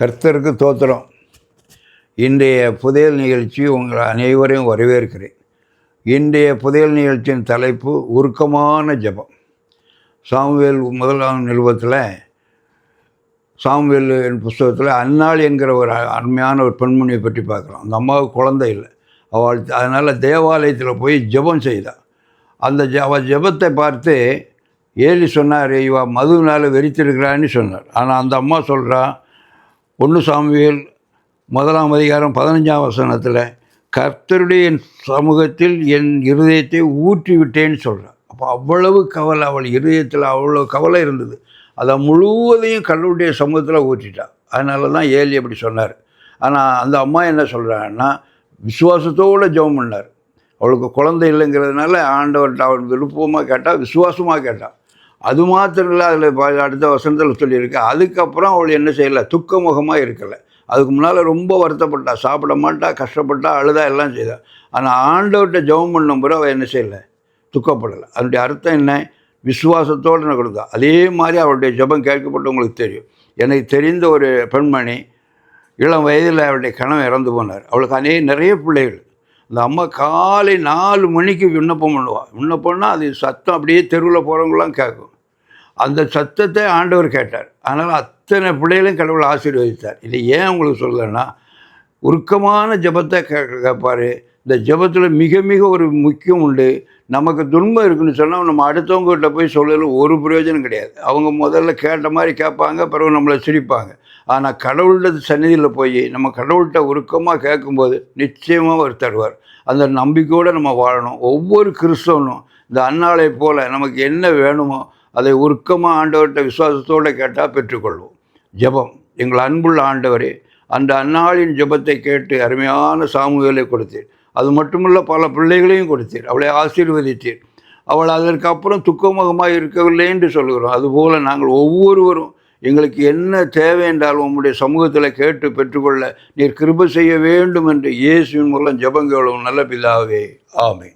கர்த்தருக்கு தோத்திரம். இன்றைய புதையல் நிகழ்ச்சி உங்கள் அனைவரையும் வரவேற்கிறேன். இன்றைய புதையல் நிகழ்ச்சியின் தலைப்பு உருக்கமான ஜெபம். சாமுவேல் முதலாம் நிறுவத்தில் சாமுவேல் என் புஸ்தகத்தில் அன்னாள் என்கிற ஒரு அருமையான ஒரு பெண்மணியை பற்றி பார்க்குறோம். அந்த அம்மாவுக்கு குழந்தை இல்லை. அவள் அதனால் தேவாலயத்தில் போய் ஜெபம் செய்தாள் அந்த ஜ அவள் ஜெபத்தை பார்த்து ஏலி சொன்னார் இவா மதுவினால் வெறித்திருக்கிறான்னு சொன்னார். ஆனால் அந்த அம்மா சொல்கிறான் ஒன்று சாமுவேல் முதலாம் அதிகாரம் பதினஞ்சாம் வசனத்தில் கர்த்தருடைய சமூகத்தில் என் இருதயத்தை ஊற்றி விட்டேன்னு அப்போ அவ்வளவு கவலை அவள் இருதயத்தில் அவ்வளோ கவலை இருந்தது. அதை முழுவதையும் கடவுளுடைய சமூகத்தில் ஊற்றிட்டான் அதனால தான் ஏலி அப்படி சொன்னார். ஆனால் அந்த அம்மா என்ன சொல்கிறாங்கன்னா விசுவாசத்தோடு ஜெபம் பண்ணார். அவளுக்கு குழந்தை இல்லைங்கிறதுனால ஆண்டவர்கிட்ட அவள் விருப்பமாக கேட்டால் விசுவாசமாக கேட்டாள் அது மாத்திரம் இல்லை அதில் அடுத்த வசனத்தில் சொல்லியிருக்கு. அதுக்கப்புறம் அவள் என்ன செய்யலை? துக்கமுகமாக இருக்கலை. அதுக்கு முன்னால் ரொம்ப வருத்தப்பட்டா சாப்பிட மாட்டா கஷ்டப்பட்டா அழுதா எல்லாம் செய்தா. ஆனால் ஆண்டவர்கிட்ட ஜெபம் பண்ணும் பிறகு அவள் என்ன செய்யலை? துக்கப்படலை. அதனுடைய அர்த்தம் என்ன? விசுவாசத்தோடு நான் கொடுத்தா? அதே மாதிரி அவளுடைய ஜெபம் கேட்கப்பட்டு உங்களுக்கு தெரியும். எனக்கு தெரிந்த ஒரு பெண்மணி இளம் வயதில் அவருடைய கணவன் இறந்து போனார். அவளுக்கு அநேக நிறைய பிள்ளைகள். அந்த அம்மா காலை நாலு மணிக்கு விண்ணப்பம் பண்ணுவாள் விண்ணப்பம்னா அது சத்தம் அப்படியே தெருவில் போகிறவங்களாம் கேட்கும். அந்த சத்தத்தை ஆண்டவர் கேட்டார். அதனால் அத்தனை பிள்ளைகளையும் கடவுள் ஆசீர்வதித்தார். இதை ஏன் உங்களுக்கு சொல்லலைன்னா உருக்கமான ஜெபத்தை கே கேட்பார். இந்த ஜெபத்தில் மிக மிக ஒரு முக்கியம் உண்டு. நமக்கு துன்பம் இருக்குன்னு சொன்னால் நம்ம அடுத்தவங்ககிட்ட போய் சொல்லல ஒரு பிரயோஜனம் கிடையாது. அவங்க முதல்ல கேட்ட மாதிரி கேட்பாங்க பிறகு நம்மளை சிரிப்பாங்க. ஆனால் கடவுள்கிட்ட சந்நிதியில் போய் நம்ம கடவுள்கிட்ட உருக்கமாக கேட்கும்போது நிச்சயமாக அவர் தருவார். அந்த நம்பிக்கையோடு நம்ம வாழணும். ஒவ்வொரு கிறிஸ்தவனும் இந்த அன்னாலை போல் நமக்கு என்ன வேணுமோ அதை உருக்கமாக ஆண்டவர்கிட்ட விசுவாசத்தோடு கேட்டால் பெற்றுக்கொள்வோம். ஜெபம். எங்கள் அன்புள்ள ஆண்டவரே அந்த அன்னாளின் ஜெபத்தை கேட்டு அருமையான சாமுவேலை கொடுத்தீர். அது மட்டுமல்ல பல பிள்ளைகளையும் கொடுத்தீர். அவளை ஆசீர்வதித்தீர். அவள் அதற்கு அப்புறம் துக்கமுகமாக இருக்கவில்லை என்று சொல்கிறோம் அதுபோல் நாங்கள் ஒவ்வொருவரும் எங்களுக்கு என்ன தேவை என்றாலும் உம்முடைய சமூகத்தில் கேட்டு பெற்றுக்கொள்ள நீர் கிருப செய்ய வேண்டும் என்று இயேசுவின் மூலம் ஜபங்களும் நல்ல பிதாவே. ஆமை